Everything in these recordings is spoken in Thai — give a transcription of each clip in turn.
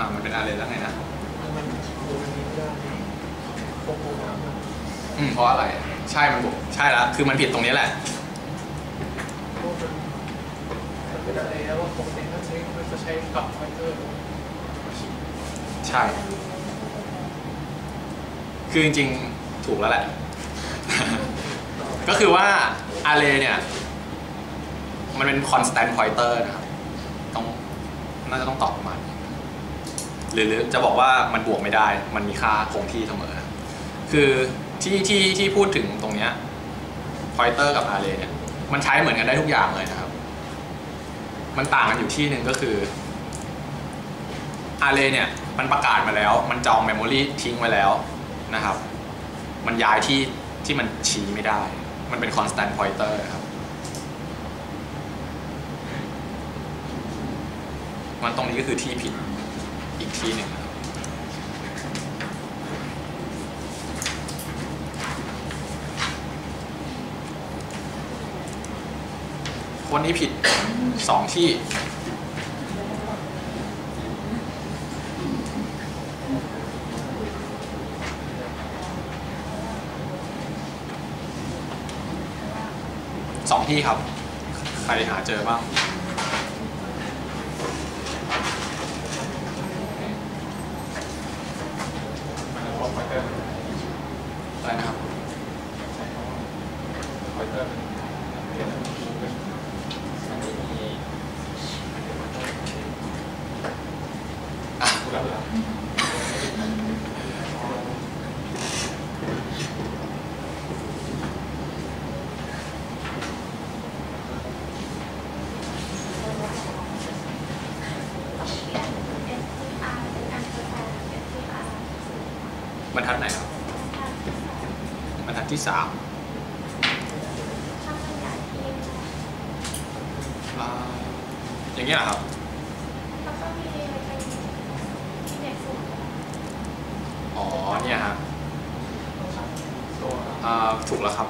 อ่ามันเป็นอาร์เรแล้วไงนะมันอืมเพราะอะไร ใช่มันบวกใช่แล้วคือมันผิดตรงนี้แหละเป็นอะไรแล้วว่าปกติถ้าใช้จะใช้กับไฟเตอร์ใช่ คือจริงๆ ถูกแล้วแหละ ก็คือว่า array เนี่ย มันเป็น constant pointer นะครับ ต้อง น่าจะต้องตอบประมาณ หรือจะบอกว่ามันบวกไม่ได้ มันมีค่าคงที่เสมอ คือที่ที่ที่พูดถึงตรงเนี้ย pointer กับ array เนี่ย มันใช้เหมือนกันได้ทุกอย่างเลยนะครับ มันต่างกันอยู่ที่หนึ่งก็คือ array เนี่ย มันประกาศมาแล้ว มันจอง memory ทิ้งไว้แล้วนะครับ มันย้ายที่ที่มันชี้ไม่ได้ มันเป็น constant pointer ครับ มันตรงนี้ก็คือที่ผิด อีกทีหนึ่งครับคนนี้ผิดสองที่ สองที่ครับ ใครหาเจอบ้าง มันจะบอกไฟเตอร์ อะไรนะครับ ไฟเตอร์เปลี่ยน อะ พูดแล้วเหรอ บรรทัดไหนครับบรรทัดที่สามอ่าอย่างเงี้ยเหรอครับอ๋อเนี่ยครับตัวอ่าถูกแล้วครับ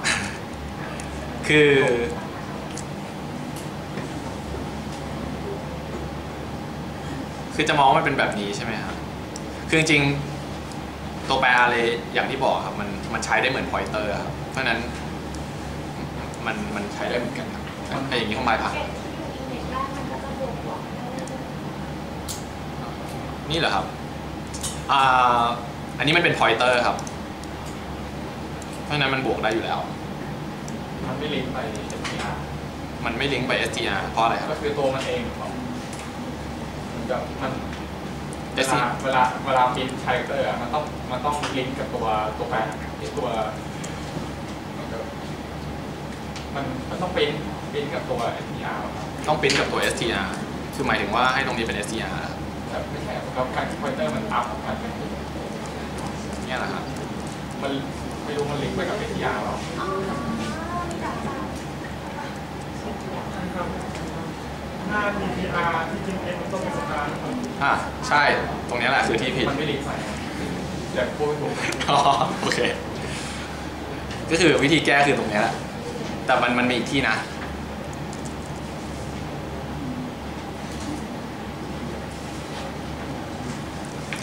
คือ คือจะมองว่ามันเป็นแบบนี้ใช่ไหมครับคือจริงๆ ตัวแปรอะไรอย่างที่บอกครับมันมันใช้ได้เหมือน pointer ครับ เพราะฉะนั้นมันมันใช้ได้เหมือนกันครับไอ้อย่างนี้ของไมผ่านนี่เหรอครับอ่าอันนี้มันเป็น pointer ครับ เพราะฉะนั้นมันบวกได้อยู่แล้ว มันไม่ลิงก์ไป SPR มันไม่ลิงก์ไป str เพราะอะไรคก็รับคือตัวมันเองของมันจะมันเว STR ลาเวลาเวลาพิมพ์คาแรคเตอร์อะมันต้องมันต้องลิงก์กับตัวตัวแปรที่ตัวมันมันต้องเป็นเป็นกับตัว SPR ครับต้องปริ้นกับตัว str คือหมายถึงว่าให้ตรงนี้เป็น str ครับแต่ไม่ใช่ครับการพอยเตอร์มันอัพมันเป็นเนี่ยแหละครับมันไม่รู้มันลิงก์ไปกับ SPR หรอ หน้า DPR ที่จริงๆมันต้องเป็นสตาร์อ่าใช่ตรงเนี้ยแหละคือที่ผิดมันไม่ลิงก์ใส่เดี๋ยวพูดไม่ถูกอ๋อโอเค ก็คือวิธีแก้คือตรงเนี้ยแหละแต่มันมันมีอีกที่นะ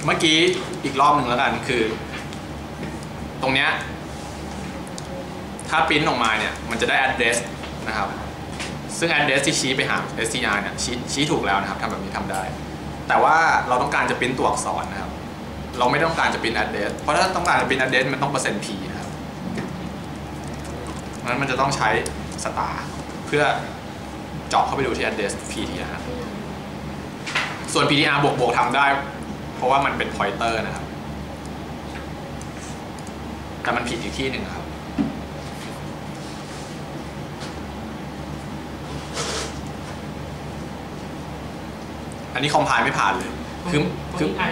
เมื่อกี้อีกรอบหนึ่งแล้วกันคือ ตรงเนี้ยถ้าปริ้นออกมาเนี่ย มันจะได้ address นะครับ ซึ่ง address ที่ชี้ไปหา str เนี่ยชี้ชี้ถูกแล้วนะครับทำแบบนี้ทำได้ แต่ว่าเราต้องการจะปริ้นตัวอักษรนะครับ เราไม่ต้องการจะปริ้น address เพราะถ้าต้องการจะปริ้น address มันต้องเปอร์เซ็นต์ p นะครับเพราะฉะนั้นมันจะต้องใช้ star เพื่อเจาะเข้าไปดูที่ address ptr ส่วน ptr บวกบวกทำได้ เพราะว่ามันเป็น pointer นะครับ แต่มันผิดอีกที่หนึ่งครับ อันนี้คอมไพล์ไม่ผ่านเลย คือคือไอ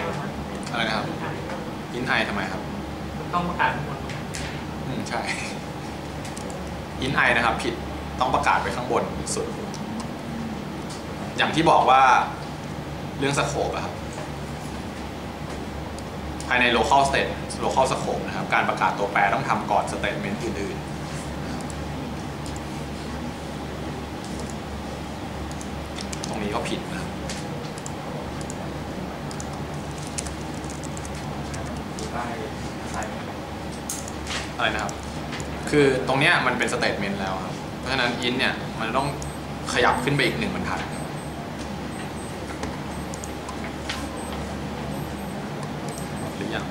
อะไรนะครับอินไอทำไมครับมันต้องประกาศหมดอืมใช่อินไอนะครับผิดต้องประกาศไว้ข้างบนสุด อย่างที่บอกว่าเรื่องสโคปอะครับภายใน local state local scope นะครับ การประกาศตัวแปรต้องทำก่อน statement อื่นๆ ตรงนี้ก็ผิดนะครับ ใส่ อะไรนะครับ คือตรงเนี้ยมันเป็นสเตทเมนต์แล้วครับ เพราะฉะนั้นอินเนี่ยมันต้องขยับขึ้นไปอีกหนึ่งบรรทัดหรือยัง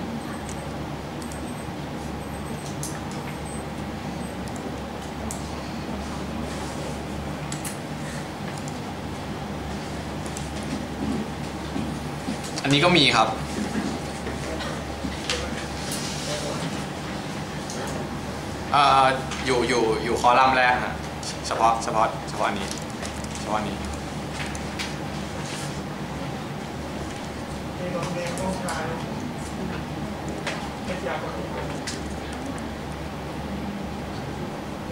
อันนี้ก็มีครับ เอ่ออยู่อยู่อยู่คอลัมน์แรกฮะเฉพาะเฉพาะเฉพาะอันนี้เฉพาะอันนี้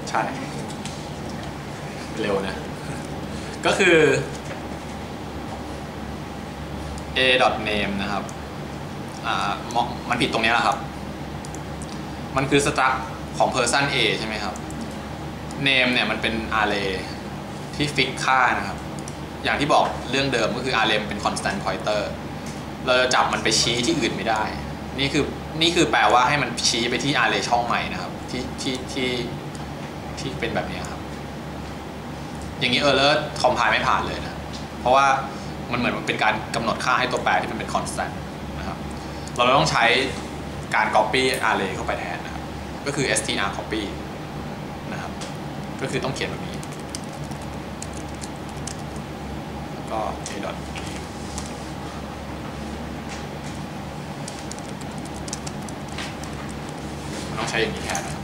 ใช่เร็วนะ ก็คือ a name นะครับ อ่ามันผิดตรงนี้แหละครับ มันคือ struct ของ person a ใช่ไหมครับ name เนี่ยมันเป็น array ที่ฟิกค่านะครับ อย่างที่บอกเรื่องเดิมก็คือ array เป็น constant pointer เราจะจับมันไปชี้ที่อื่นไม่ได้ นี่คือนี่คือแปลว่าให้มันชี้ไปที่ array ช่องใหม่นะครับ ที่ที่ที่ที่เป็นแบบนี้ครับ อย่างนี้ error compile ไม่ผ่านเลยนะ เพราะว่ามันเหมือนมันเป็นการกำหนดค่าให้ตัวแปรที่มันเป็น constant นะครับ เราต้องใช้การ copy array เข้าไปแทนนะ ก็คือ str copy นะครับ ก็คือต้องเขียนแบบนี้ แล้วก็ a dot ต้องใช้อย่างนี้แทนนะครับ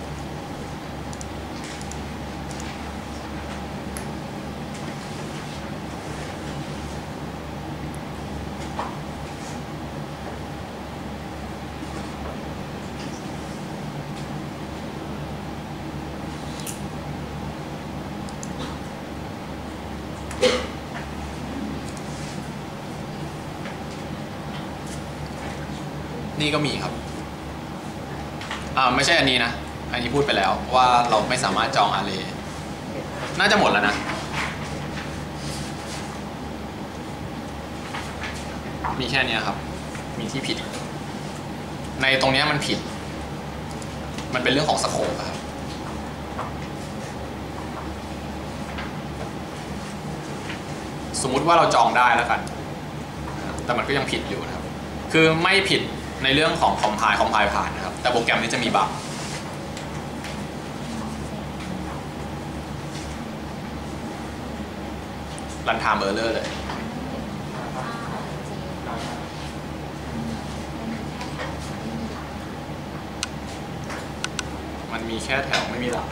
นี่ก็มีครับอ่าไม่ใช่อันนี้นะ อันนี้พูดไปแล้วว่าเราไม่สามารถจองอาเรน่าจะหมดแล้วนะ มีแค่นี้ครับ มีที่ผิด ในตรงนี้มันผิด มันเป็นเรื่องของสโคปครับสมมุติว่าเราจองได้แล้วกัน แต่มันก็ยังผิดอยู่นะครับ คือไม่ผิด ในเรื่องของคอมไพล์คอมไพล์ผ่านนะครับ แต่โปรแกรมนี้จะมีบั๊กรันไทม์เออร์เลอร์เลยมันมีแค่แถวไม่มีหลัก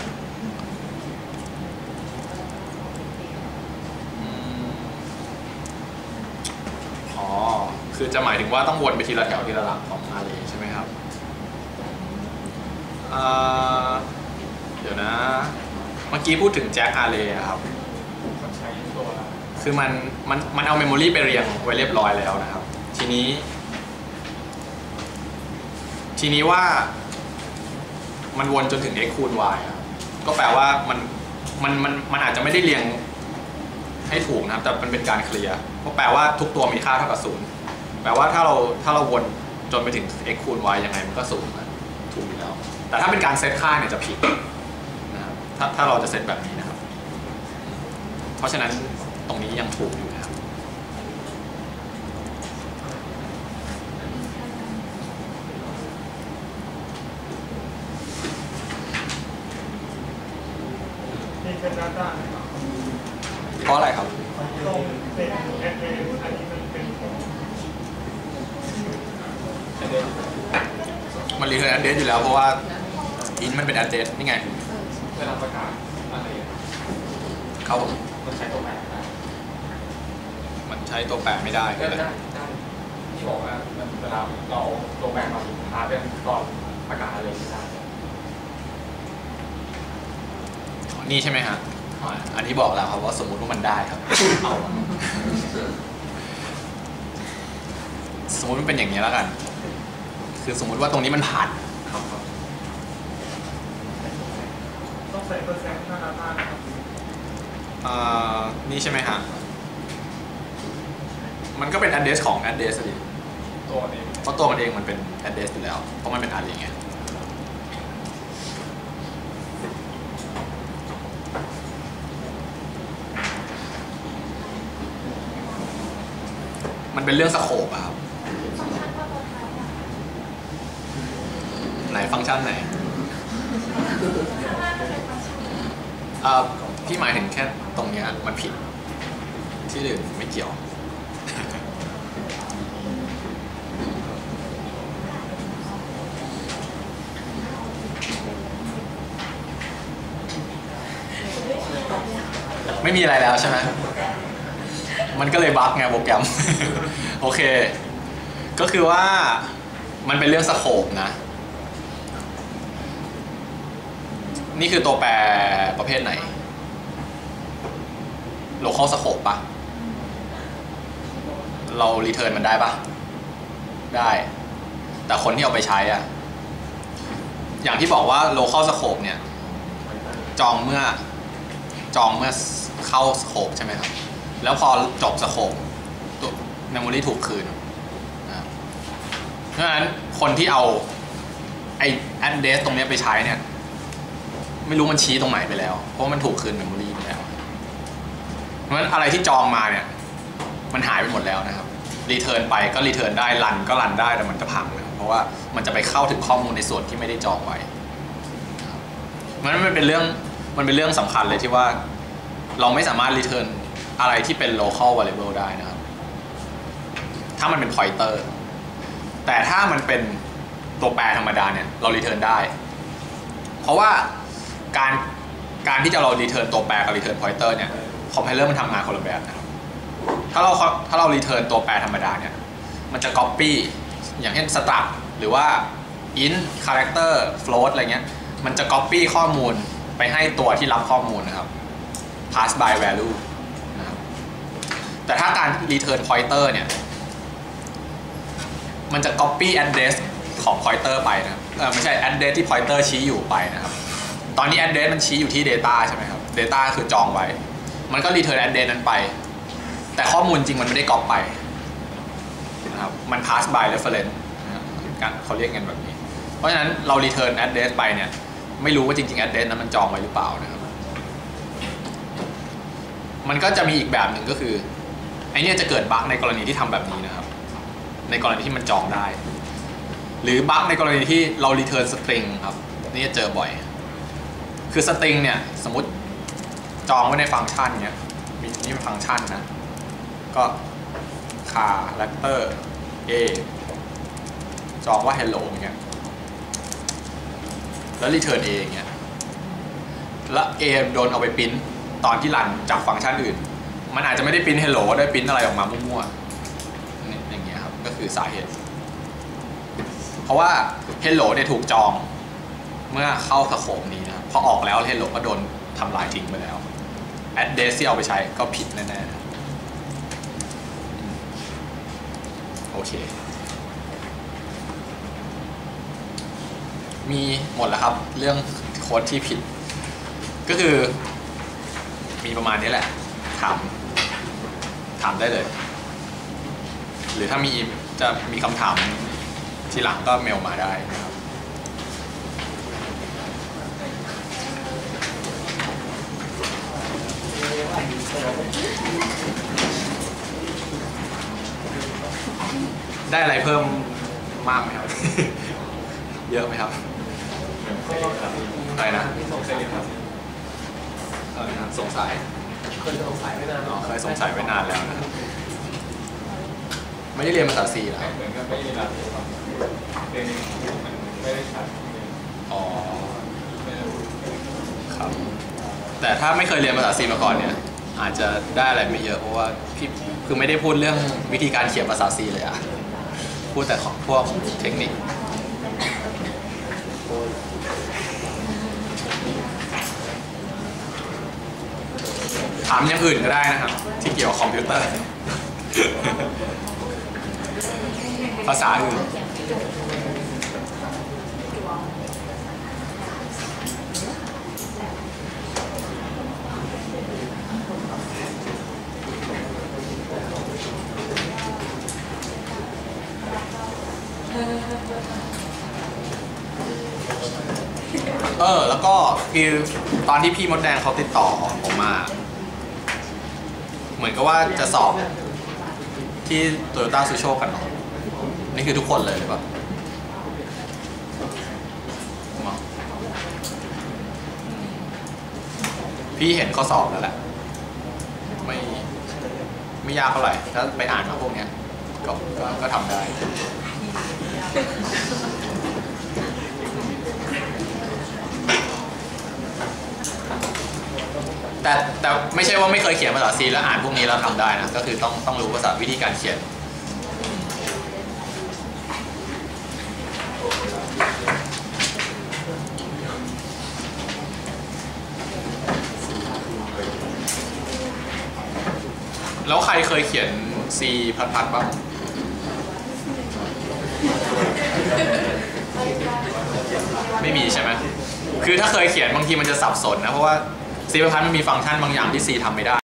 อืมอ๋อ คือจะหมายถึงว่าต้องวนไปทีละแถวทีละหลักของอารีใช่ไหมครับเดี๋ยวนะ เมื่อกี้พูดถึงแจ็คอารีครับมันใช้ตัวคือมันมันมันเอาเมมโมรีไปเรียงไว้เรียบร้อยแล้วนะครับ ทีนี้ ทีนี้ว่ามันวนจนถึง x คูณ y ก็แปลว่ามันมันมันมันอาจจะไม่ได้เรียงให้ถูกนะครับ แต่มันเป็นการเคลียร์ก็แปลว่าทุกตัวมีค่าเท่ากับศูนย์ แปลว่าถ้าเราถ้าเราวนจนไปถึง x คูณ y ยังไงมันก็ศูนย์นะถูกอยู่แล้ว แต่ถ้าเป็นการเซตค่าเนี่ยจะผิดนะครับถ้าถ้าเราจะเซตแบบนี้นะครับ เพราะฉะนั้นตรงนี้ยังถูกอยู่นะครับนี่เป็น Data นะครับเพราะอะไรครับ ตรงเป็นแอดเดนอันนี้มันเป็นของมันรีเทิร์น address อยู่แล้วเพราะว่า int มันเป็น address นี่ไงเวลาประกาศอะไรครับผมมันใช้ตัวแปรได้มันใช้ตัวแปรไม่ได้ได้เลยได้ที่บอกว่าเวลาเราตัวแปรมาพาเป็นก่อนประกาศอะไรไม่ได้นี่ใช่ไหมฮะอ่าอันนี้บอกแล้วครับว่าสมมุติว่ามันได้ครับเอาสมมติมันเป็นอย่างนี้แล้วกัน คือสมมุติว่าตรงนี้มันผ่านครับครับต้องใส่เปอร์เซ็นต์หน้า Data นะครับอ่านี่ใช่ไหมฮะมันก็เป็น address ของ address ดิตัวนี้เพราะตัวมันเองมันเป็น address อยู่แล้วเพราะมันเป็น array ไงมันเป็นเรื่องสโคปอะครับ ไหน ฟังก์ชันไหนอ่อพี่หมายถึงแค่ตรงเนี้ยมันผิด ที่อื่นไม่เกี่ยวไม่มีอะไรแล้วใช่ไหมมันก็เลยบั๊กไงโปรแกรม โอเค ก็คือว่ามันเป็นเรื่องสโคปนะ นี่คือตัวแปรประเภทไหน local scope ปะเรา return มันได้ปะได้ แต่คนที่เอาไปใช้อะอย่างที่บอกว่า local scope เนี่ย จองเมื่อจองเมื่อเข้า scope ใช่ไหมครับ แล้วพอจบ scope ตัว memory ถูกคืนนะครับเพราะฉะนั้นคนที่เอาไอ้ address ตรงนี้ไปใช้เนี่ย ไม่รู้มันชี้ตรงไหนไปแล้ว เพราะมันถูกคืนเมมโมรีไปแล้วเพราะฉะนั้นอะไรที่จองมาเนี่ย มันหายไปหมดแล้วนะครับรีเทิร์นไปก็รีเทิร์นได้รันก็รันได้แต่มันจะพังนะเพราะว่ามันจะไปเข้าถึงข้อมูลในส่วนที่ไม่ได้จองไว้เพราะฉะนั้นมันเป็นเรื่องมันเป็นเรื่องสำคัญเลยที่ว่า เราไม่สามารถรีเทิร์นอะไรที่เป็น local variable ได้นะครับ ถ้ามันเป็น pointer แต่ถ้ามันเป็นตัวแปรธรรมดาเนี่ย เรารีเทิร์นได้ เพราะว่า การการที่จะเรา return ตัวแปรกับ return pointer เนี่ย compiler มันทำงานคนละแบบนะครับถ้าเราถ้าเรา return ตัวแปรธรรมดาเนี่ยมันจะ copy อย่างเช่น struct หรือว่า int character float อะไรเงี้ยมันจะ copy ข้อมูลไปให้ตัวที่รับข้อมูลนะครับ pass by value นะครับแต่ถ้าการ return pointer เนี่ยมันจะ copy address ของ pointer ไปนะครับเออไม่ใช่ address ที่ pointer ชี้อยู่ไปนะครับ ตอนนี้ address มันชี้อยู่ที่ data ใช่ไหมครับ data คือจองไว้ มันก็ return address นั้นไป แต่ข้อมูลจริงมันไม่ได้ก๊อปไปนะครับมัน pass by reference นะครับการเขาเรียกกันแบบนี้ เพราะฉะนั้นเรา return address ไปเนี่ย ไม่รู้ว่าจริงๆ address นั้นมันจองไว้หรือเปล่านะครับ มันก็จะมีอีกแบบหนึ่งก็คือไอเนี่ยจะเกิดบั๊กในกรณีที่ทำแบบนี้นะครับ ในกรณีที่มันจองได้ หรือบั๊กในกรณีที่เรา return string ครับนี่จะเจอบ่อย คือ string เนี่ยสมมติจองไว้ในฟังก์ชันเนี้ยมีนี่เป็นฟังก์ชันนะ ก็ character a จองว่า hello เงี้ยแล้ว return a เงี้ย แล้ว a โดนเอาไปปิ้นตอนที่รันจากฟังก์ชันอื่น มันอาจจะไม่ได้ปิ้น hello ได้ปิ้นอะไรออกมามั่วๆนี่อย่างเงี้ยครับ ก็คือสาเหตุ เพราะว่า hello เนี่ยถูกจองเมื่อเข้าสโคปนี้ อออกแล้ว hello ก็โดนทำลายทิ้งไปแล้ว address ที่เอาไปใช้ก็ผิดแน่ๆโอเค มีหมดแล้วครับ เรื่องโค้ดที่ผิด ก็คือ มีประมาณนี้แหละถามถามได้เลย หรือถ้ามีจะมีคำถามทีหลังก็เมลมาได้นะครับ ได้อะไรเพิ่มมากไหมครับ เยอะไหมครับอะไรนะที่ส่งเสร็จครับเออนะครับสงสัยเคยสงสัยไม่นานอ๋อเคยสงสัยไว้นานแล้วนะครับไม่ได้เรียนภาษาซีเหรอครับเหมือนกับไม่ได้รับเป็นมันไม่ได้ชัดอ๋อไม่ได้ครับ แต่ถ้าไม่เคยเรียนภาษาซีมาก่อนเนี่ย อาจจะได้อะไรไม่เยอะเพราะว่าพี่คือไม่ได้พูดเรื่องวิธีการเขียนภาษาซีเลยอะพูดแต่ของพวกเทคนิคถามอย่างอื่นก็ได้นะครับ ที่เกี่ยวกับคอมพิวเตอร์ ภาษาอื่น เออ แล้วก็คือตอนที่พี่มดแดงเขาติดต่อผมมา เหมือนกับว่าจะสอบที่โตโยต้าซูโชกันเนาะนี่คือทุกคนเลยหรือเปล่าพี่เห็นข้อสอบแล้วแหละ ไม่ไม่ยากเท่าไหร่ถ้าไปอ่านมาพวกเนี้ยก็ก็ก็ทำได้ แต่แต่ไม่ใช่ว่าไม่เคยเขียนภาษาซีแล้วอ่านพวกนี้แล้วทำได้นะก็คือต้องต้องรู้ภาษาวิธีการเขียนแล้วใครเคยเขียน C พัดพัดบ้างไม่มีใช่ไหมคือถ้าเคยเขียนบางทีมันจะสับสนนะ เพราะว่า C พัดพัดมันมีฟังก์ชันบางอย่างที่ซีทำไม่ได้